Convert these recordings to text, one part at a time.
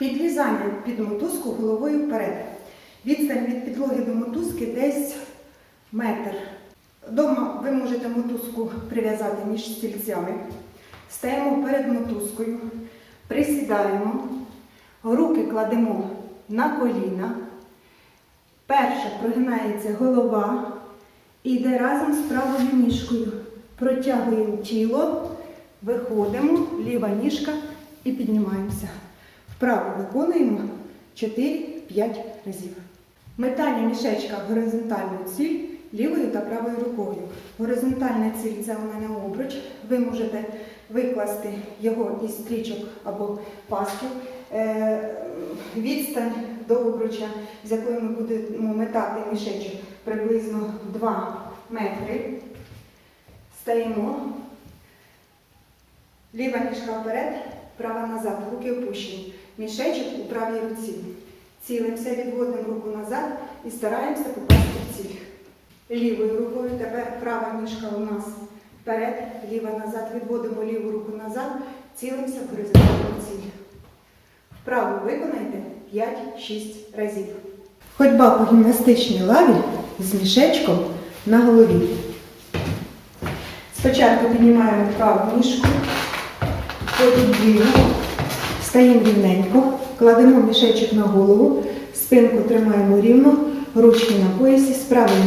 Підлізання під мотузку головою вперед. Відстань від підлоги до мотузки десь метр. Дома ви можете мотузку прив'язати між стільцями. Стаємо перед мотузкою, присідаємо, руки кладемо на коліна. Перше прогинається голова і йде разом з правою ніжкою. Протягуємо тіло, виходимо, ліва ніжка і піднімаємося. Вправо виконуємо 4-5 разів. Метання мішечка в горизонтальну ціль лівою та правою рукою. Горизонтальна ціль це у мене обруч. Ви можете викласти його із стрічок або пасків. Е, Відстань до обруча, з якою ми будемо метати мішечок, приблизно 2 метри. Стаємо. Ліва ніжка вперед, права назад, руки опущені. Мішечок у правій руці. Цілимося, відводимо руку назад і стараємося попасти в ціль. Лівою рукою тепер права ніжка у нас вперед, ліва назад, відводимо ліву руку назад, цілимося в горизонтальну ціль. Вправо виконайте 5-6 разів. Ходьба по гімнастичній лаві з мішечком на голові. Спочатку піднімаємо праву ніжку, потім ліву, стаємо рівненько, кладемо мішечок на голову, спинку тримаємо рівно, ручки на поясі, з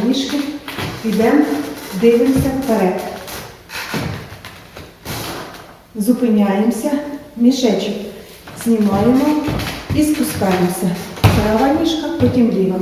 ніжки, йдемо, дивимося вперед. Зупиняємося, мішечок знімаємо і спускаємося. Права ніжка, потім ліва.